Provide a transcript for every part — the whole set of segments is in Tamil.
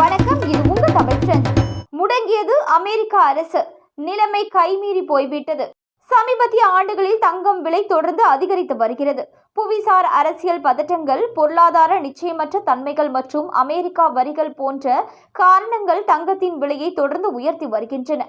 வணக்கம் இது உங்க தமிழ் ட்ரெண்ட் முடங்கியது அமெரிக்க அரசு. நிலைமை கைமீறி போய்விட்டது. சமீபத்திய ஆண்டுகளில் தங்கம் விலை தொடர்ந்து அதிகரித்து வருகிறது. புவிசார் அரசியல் பதட்டங்கள் பொருளாதார நிச்சயமற்ற தன்மைகள் மற்றும் அமெரிக்கா வரிகள் போன்ற காரணங்கள் தங்கத்தின் விலையை தொடர்ந்து உயர்த்தி வருகின்றன.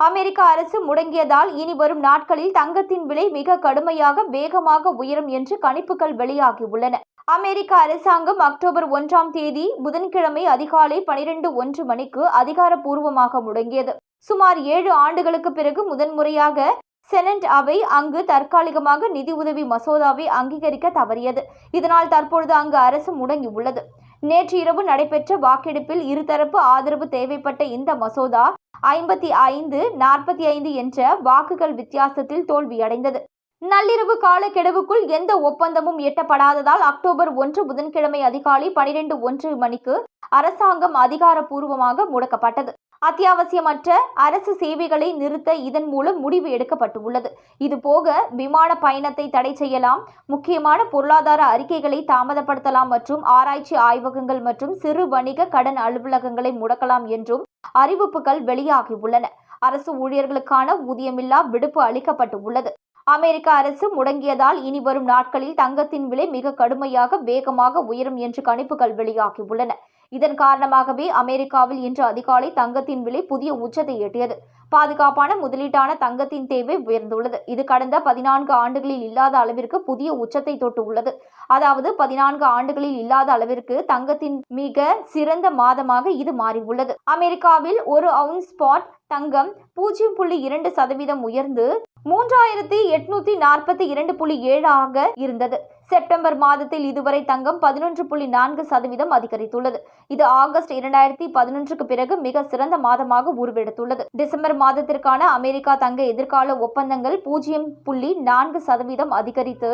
அமெரிக்க அரசு முடங்கியதால் இனி வரும் நாட்களில் தங்கத்தின் விலை மிக கடுமையாக வேகமாக உயரும் என்று கணிப்புகள் வெளியாகியுள்ளன. அமெரிக்க அரசாங்கம் அக்டோபர் ஒன்றாம் தேதி புதன்கிழமை அதிகாலை பனிரெண்டு ஒன்று மணிக்கு அதிகாரப்பூர்வமாக முடங்கியது. சுமார் ஏழு ஆண்டுகளுக்கு பிறகு முதன்முறையாக செனட் அவை அங்கு தற்காலிகமாக நிதி உதவி மசோதாவை அங்கீகரிக்க தவறியது. இதனால் தற்பொழுது அங்கு அரசு முடங்கி உள்ளது நேற்று இரவு நடைபெற்ற வாக்கெடுப்பில் இருதரப்பு ஆதரவு தேவைப்பட்ட இந்த மசோதா ஐம்பத்தி ஐந்து நாற்பத்தி ஐந்து என்ற வாக்குகள் வித்தியாசத்தில் தோல்வியடைந்தது. நள்ளிரவு காலக்கெடுவுக்குள் எந்த ஒப்பந்தமும் எட்டப்படாததால் அக்டோபர் ஒன்று புதன்கிழமை அதிகாலை பனிரெண்டு ஒன்று மணிக்கு அரசாங்கம் அதிகாரப்பூர்வமாக முடக்கப்பட்டது. அத்தியாவசியமற்ற அரசு சேவைகளை நிறுத்த இதன் மூலம் முடிவு எடுக்கப்பட்டுள்ளது. இதுபோக விமான பயணத்தை தடை செய்யலாம் முக்கியமான பொருளாதார அறிக்கைகளை தாமதப்படுத்தலாம் மற்றும் ஆராய்ச்சி ஆய்வகங்கள் மற்றும் சிறு வணிக கடன் அலுவலகங்களை முடக்கலாம் என்றும் அறிவிப்புகள் வெளியாகியுள்ளன. அரசு ஊழியர்களுக்கான ஊதியமில்லா விடுப்பு அளிக்கப்பட்டு உள்ளது அமெரிக்க அரசு முடங்கியதால் இனி வரும் நாட்களில் தங்கத்தின் விலை மிக கடுமையாக வேகமாக உயரும் என்று கணிப்புகள் வெளியாகியுள்ளன. இதன் காரணமாகவே அமெரிக்காவில் இன்று அதிகாலை தங்கத்தின் விலை புதிய உச்சத்தை எட்டியது. பாதுகாப்பான முதலீட்டான தங்கத்தின் தேவை உயர்ந்துள்ளது. இது கடந்த பதினான்கு ஆண்டுகளில் இல்லாத அளவிற்கு புதிய உச்சத்தை தொட்டு உள்ளது அதாவது பதினான்கு ஆண்டுகளில் இல்லாத அளவிற்கு தங்கத்தின் மிக சிறந்த மாதமாக இது மாறியுள்ளது. அமெரிக்காவில் ஒரு அவுன்ஸ் ஸ்பாட் தங்கம் பூஜ்ஜியம் புள்ளி இரண்டு சதவீதம் உயர்ந்து மூன்றாயிரத்தி எட்நூத்தி நாற்பத்தி இரண்டு புள்ளி ஏழாக இருந்தது. செப்டம்பர் மாதத்தில் இதுவரை தங்கம் பதினொன்று புள்ளி நான்கு சதவீதம் அதிகரித்துள்ளது. இது ஆகஸ்ட் இரண்டாயிரத்தி பதினொன்றுக்கு பிறகு மிக சிறந்த மாதமாக உருவெடுத்துள்ளது. டிசம்பர் மாதத்திற்கான அமெரிக்கா தங்க எதிர்கால ஒப்பந்தங்கள் பூஜ்ஜியம் புள்ளி நான்கு சதவீதம் அதிகரித்து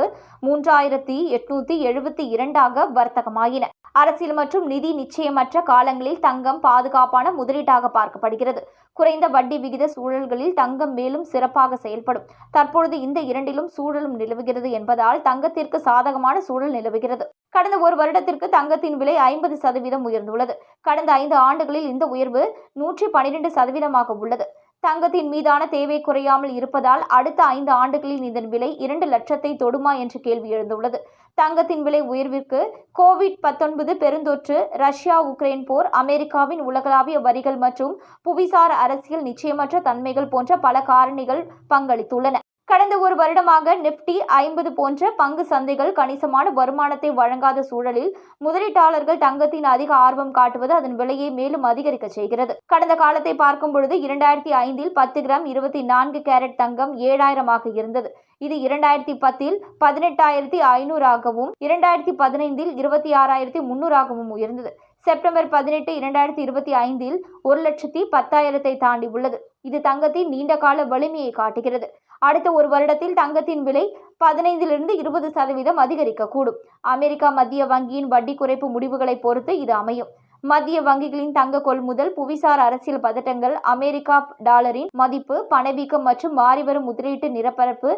மூன்றாயிரத்தி எட்நூத்தி எழுபத்தி இரண்டாக வர்த்தகமாயின. அரசியல் மற்றும் நிதி நிச்சயமற்ற காலங்களில் தங்கம் பாதுகாப்பான முதலீட்டாக பார்க்கப்படுகிறது. குறைந்த வட்டி விகித சூழல்களில் தங்கம் மேலும் சிறப்பாக செயல்படும். தற்பொழுது இந்த இரண்டிலும் சூழலும் நிலவுகிறது என்பதால் தங்கத்திற்கு சாதகமான சூழல் நிலவுகிறது. கடந்த ஒரு வருடத்திற்கு தங்கத்தின் விலை ஐம்பது சதவீதம் உயர்ந்துள்ளது. கடந்த ஐந்து ஆண்டுகளில் இந்த உயர்வு நூற்றி பனிரெண்டு சதவீதமாக உள்ளது. தங்கத்தின் மீதான தேவை குறையாமல் இருப்பதால் அடுத்த ஐந்து ஆண்டுகளில் இதன் விலை இரண்டு லட்சத்தை தொடுமா என்ற கேள்வி எழுந்துள்ளது. தங்கத்தின் விலை உயர்விற்கு கோவிட் பத்தொன்பது பெருந்தொற்று ரஷ்யா உக்ரைன் போர் அமெரிக்காவின் உலகளாவிய வரிகள் மற்றும் புவிசார் அரசியல் நிச்சயமற்ற தன்மைகள் போன்ற பல காரணிகள் பங்களித்துள்ளன. கடந்த ஒரு வருடமாக நிப்டி ஐம்பது போன்ற பங்கு சந்தைகள் கணிசமான வருமானத்தை வழங்காத சூழலில் முதலீட்டாளர்கள் தங்கத்தின் அதிக ஆர்வம் காட்டுவது அதன் விலையை மேலும் அதிகரிக்க செய்கிறது. கடந்த காலத்தை பார்க்கும் பொழுது இரண்டாயிரத்தி ஐந்தில் பத்து கிராம் இருபத்தி நான்கு கேரட் தங்கம் ஏழாயிரமாக இருந்தது. இது இரண்டாயிரத்தி பத்தில் பதினெட்டாயிரத்தி ஐநூறாகவும் இரண்டாயிரத்தி பதினைந்தில் இருபத்தி ஆறாயிரத்தி முன்னூறாகவும் உயர்ந்தது. செப்டம்பர் பதினெட்டு இரண்டாயிரத்தி இருபத்தி ஐந்தில் ஒரு லட்சத்தி பத்தாயிரத்தை தாண்டி உள்ளது இது தங்கத்தின் நீண்டகால வலிமையை காட்டுகிறது. அடுத்த ஒரு வருடத்தில் தங்கத்தின் விலை பதினைந்திலிருந்து இருபது சதவீதம் அதிகரிக்கக்கூடும். அமெரிக்கா மத்திய வங்கியின் வட்டி குறைப்பு முடிவுகளை பொறுத்து இது அமையும். மத்திய வங்கிகளின் தங்க கொள்முதல் புவிசார் அரசியல் பதட்டங்கள் அமெரிக்கா டாலரின் மதிப்பு பணவீக்கம் மற்றும் மாறிவரும் முதலீட்டு நிரப்பரப்பு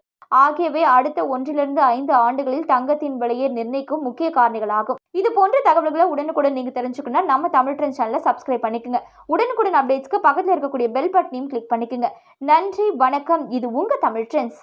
ஆகியவை அடுத்த ஒன்றிலிருந்து ஐந்து ஆண்டுகளில் தங்கத்தின் விலையை நிர்ணயிக்கும் முக்கிய காரணிகளாகும். இது போன்ற தகவல்களை உடனுக்குடன் நீங்க தெரிஞ்சுக்கணும்னா நம்ம தமிழ் ட்ரெண்ட் சேனலை சப்ஸ்கிரைப் பண்ணிக்கோங்க. உடனுக்குடன் அப்டேட்ஸ்க்கு பக்கத்தில் இருக்கக்கூடிய பெல் பட்டனையும் கிளிக் பண்ணிக்கோங்க. நன்றி வணக்கம். இது உங்க தமிழ் ட்ரெண்ட்ஸ்.